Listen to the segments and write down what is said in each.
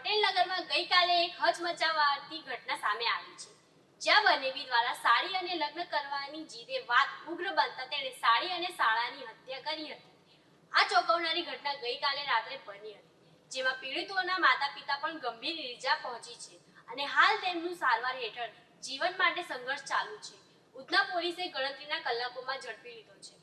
પટેલ નગરમાં ગઈકાલે એક હચમચાવતી ઘટના સામે આવી છે. જ્યાં બનેવી દ્વારા સાડી અને લગ્ન કરવાની જીદે વાત ઉગ્ર બનતા તેણે સાડી અને શાળાની હત્યા કરી હતી. આ ચોંકાવનારી ઘટના ગઈકાલે રાત્રે બની હતી, જેમાં પીડિતોના માતા પિતા પણ ગંભીર ઈજા પહોંચી છે અને હાલ તેમનું સારવાર હેઠળ જીવન માટે સંઘર્ષ ચાલુ છે. ઉધના પોલીસે ગણતરીના કલાકોમાં ઝડપી લીધો છે.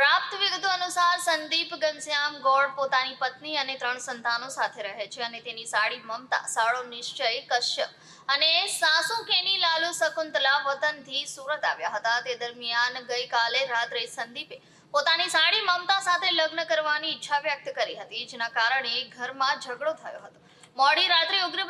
પ્રાપ્ત વિગતો અનુસાર સંદીપ ઘનશ્યામ ગોળ પોતાની પત્ની અને ત્રણ સંતાનો સાથે રહે છે અને તેની સાડી મમતા, સાળો નિશ્ચય, કશ્યપ અને સાસુ કેની લાલુ શકુંતલા વતનથી સુરત આવ્યા હતા. તે દરમિયાન ગઈકાલે રાત્રે સંદીપે પોતાની સાડી મમતા સાથે લગ્ન કરવાની ઈચ્છા વ્યક્ત કરી હતી, જેના કારણે ઘરમાં ઝઘડો થયો હતો. મોડી રાત્રે ઉગ્ર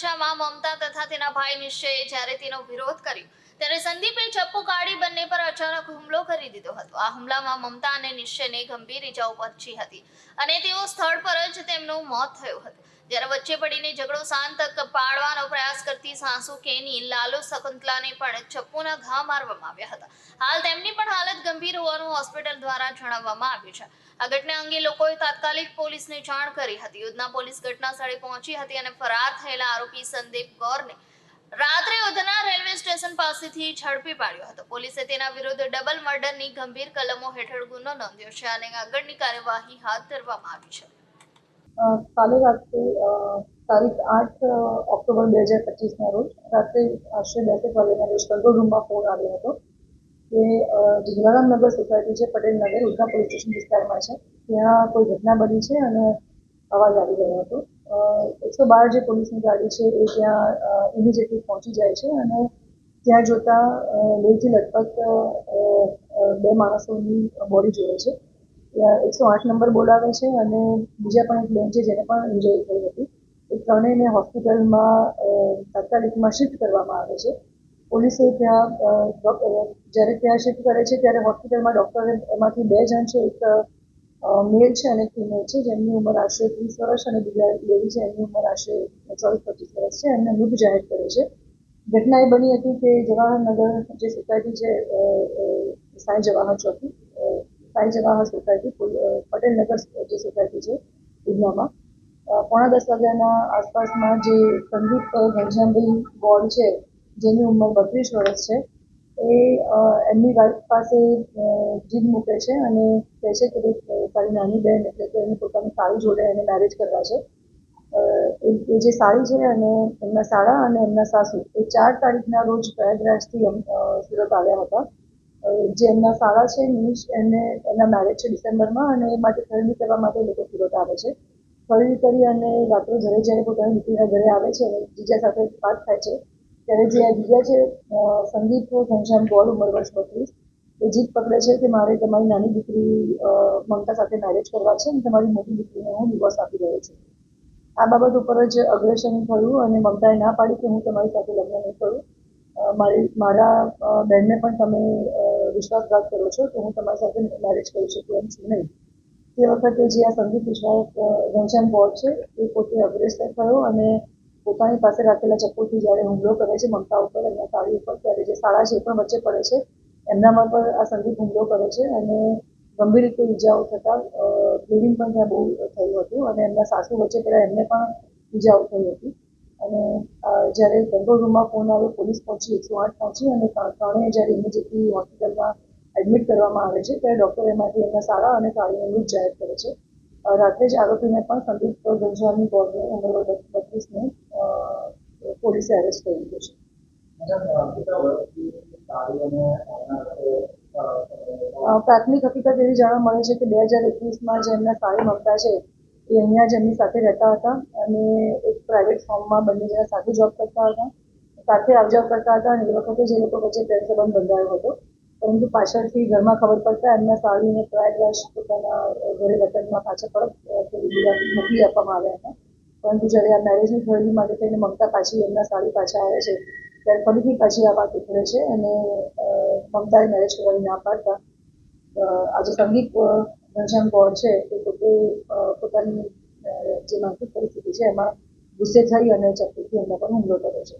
ચર્ચામાં મમતા તથા તેના ભાઈ નિશ્ચયે જ્યારે તેનો વિરોધ કર્યો, ત્યારે સંદીપે ચપ્પુ કાઢી બંને પર અચાનક હુમલો કરી દીધો હતો. આ હુમલામાં મમતા અને નિશ્ચયને ગંભીર ઇજાઓ પહોંચી હતી અને તેઓ સ્થળ પર જ તેમનું મોત થયું હતું. જ્યારે વચ્ચે પડીને ઝઘડો શાંત પાડવાનો પ્રયાસ કરતી સાસુ કેની લાલુ શકુંતલાને પણ ચપ્પુના ઘા મારવામાં આવ્યા હતા. હાલ તેમની પણ હાલત ગંભીર હોવાનું હોસ્પિટલ દ્વારા જણાવવામાં આવ્યું છે. આ ઘટના અંગે લોકોએ તાત્કાલિક પોલીસને જાણ કરી હતી. ઉધના પોલીસ ઘટના સ્થળે પહોંચી હતી અને ફરાર થયેલા આરોપી સંદીપ ગૌરને રાત્રે ઉધના રેલવે સ્ટેશન પાસેથી ઝડપી પાડ્યો હતો. પોલીસે તેના વિરુદ્ધ ડબલ મર્ડરની ગંભીર કલમો હેઠળ ગુનો નોંધ્યો છે અને આગળની કાર્યવાહી હાથ ધરવામાં આવી છે. કાલે રાત્રે તારીખ આઠ ઓક્ટોબર બે હજાર પચીસના રોજ રાત્રે આશરે દસેક વાગ્યાના રોજ કંટ્રોલ રૂમમાં ફોન આવ્યો હતો કે જલારામ નગર સોસાયટી છે પટેલ નગર ઉધના પોલીસ સ્ટેશન વિસ્તારમાં છે. ત્યાં કોઈ ઘટના બની છે અને અવાજ આવી રહ્યો હતો. એકસો બાર જે પોલીસની ગાડી છે એ ત્યાં ઇમિડિયેટલી પહોંચી જાય છે અને ત્યાં જોતાં અ, અ, બે માણસોની બોડી જોઈએ છે. એકસો આઠ નંબર બોલાવે છે અને બીજા પણ એક બેન છે જેને પણ ઇન્જરી થઈ હતી. એ ત્રણેયને હોસ્પિટલમાં તાત્કાલિકમાં શિફ્ટ કરવામાં આવે છે. પોલીસે ત્યાં જ્યારે ત્યાં શિફ્ટ કરે છે ત્યારે હોસ્પિટલમાં ડૉક્ટરે એમાંથી બે જણ છે. એક મેલ છે અને ફિમેલ છે, જેમની ઉંમર આશરે ત્રીસ વર્ષ અને બીજા લેડી છે, એમની ઉંમર આશરે ચોવીસ પચીસ વર્ષ છે. એમને મૃત જાહેર કરે છે. ઘટના એ બની હતી કે જવાહરનગર જે સોસાયટી છે સાંઈ જવાહર ચોકી અ, સાંઈ જવાહર સોસાયટી પટેલ નગર પટેલનગર જે સોસાયટી છે ઉધનામાં. પોણા દસ વાગ્યાના આસપાસમાં જે સંદીપ ઘનશ્યામભાઈ ગોળ છે જેની ઉંમર બત્રીસ વર્ષ છે એ એમની વાઈફ પાસે જીભ મૂકે છે અને કહે છે કે તારી નાની બહેન એટલે કે એની પોતાની સાળી જોડે એને મેરેજ કરવા છે. એ જે સાળી છે અને એમના સાળા અને એમના સાસુ એ ચાર તારીખના રોજ પ્રયાગરાજથી સુરત આવ્યા હતા. જે એમના સાળા છે નિશ એને એના મેરેજ છે ડિસેમ્બરમાં અને એ માટે ખરીદી કરવા માટે લોકો સુરત આવે છે. ખરીદી કરી અને રાત્રે ઘરે જ્યારે પોતાની દીકરીના ઘરે આવે છે અને જીજા સાથે વાત થાય છે, ત્યારે જે આ જીજા છે સંદીપ ઘનશ્યામ ગોળ ઉંમર વર્ષ બત્રીસ, એ જીત પકડે છે કે મારે તમારી નાની દીકરી મમતા સાથે મેરેજ કરવા છે અને તમારી મોટી દીકરીને હું ડિવોર્સ આપી રહ્યો છું. આ બાબત ઉપર જ અગ્રેશન થયું અને મમતાએ ના પાડી કે હું તમારી સાથે લગ્ન નહીં કરું. મારી, મારા બહેનને પણ તમે વિશ્વાસઘાત કરો છો તો હું તમારી સાથે મેરેજ કરી શકું એમ છું નહીં. તે વખતે જે આ સંદીપ વિશ્વાસ ઘનશ્યામ ગોળ છે, એ પોતે અગ્રેસર થયો અને પોતાની પાસે રાખેલા ચપ્પુથી જ્યારે હુમલો કરે છે, મમતા ઉપર એમના સાડી ઉપર, ત્યારે જે શાળા છે એ પણ વચ્ચે પડે છે. એમનામાં પણ આ સંદીપ હુમલો કરે છે અને ગંભીર રીતે ઈજાઓ થતાં બ્લીડિંગ પણ ત્યાં બહુ થયું હતું અને એમના સાસુ વચ્ચે પહેલાં એમને પણ ઈજાઓ થઈ હતી. અને જ્યારે કંટ્રોલ રૂમમાં ફોન આવ્યો પોલીસ પહોંચી એકસો આઠ પહોંચી અને ત્રણે ત્રણેય જ્યારે ઇમિડિયેટલી હોસ્પિટલમાં એડમિટ કરવામાં આવે છે ત્યારે ડૉક્ટર એમાંથી એમના સારા અને સારીને મૃત જાહેર કરે છે. રાત્રે જ આરોપીને પણ સંદીપ ગંજાની ગોળને ઉંમર બત્રીસને પોલીસે એરેસ્ટ કરી લીધો છે. પ્રાથમિક હકીકત એવી જાણવા મળે છે કે બે હજાર એકવીસમાં જે એમના સારી મમતા છે એ અહીંયા જ એમની સાથે રહેતા હતા અને એક પ્રાઇવેટ ફોર્મમાં બંને જણા સાથે જોબ કરતા હતા. સાથે આવજાવ કરતા હતા અને એ વખતે જે લોકો વચ્ચે પ્રેમ સંબંધ બંધાયો હતો. પરંતુ પાછળથી ઘરમાં ખબર પડતા એમના સાળીને પ્રયાગરાજ પોતાના ઘરે વતનમાં પાછા પરત મોકલી આપવામાં આવ્યા હતા. પરંતુ જ્યારે આ મેરેજની ખરીદી માટે થઈને મમતા પાછી એમના સાળી પાછા આવે છે ત્યારે ફરીથી પાછી આ વાત ઉતરે છે અને મમતાએ મેરેજ કરવાની ના પાડતા. આજે અ, ઘનશ્યામ ગોળ છે તે પોતે પોતાની જે માનસિક પરિસ્થિતિ છે એમાં ગુસ્સે થઈ અને ચપ્પુથી એમના પર હુમલો કર્યો છે.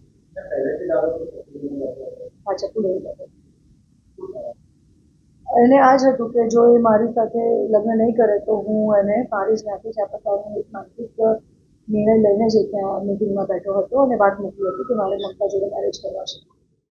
આ ચપ્પુ લઈ એને આ જ હતું કે જો એ મારી સાથે લગ્ન નહીં કરે તો હું એને મારી જ નાખીશ. આ પ્રકારનું એક માનસિક નિર્ણય લઈને જ ત્યાં મિટિંગમાં બેઠો હતો અને વાત મૂકી હતી કે મારે મમતા જોડે મેરેજ કરવા છે.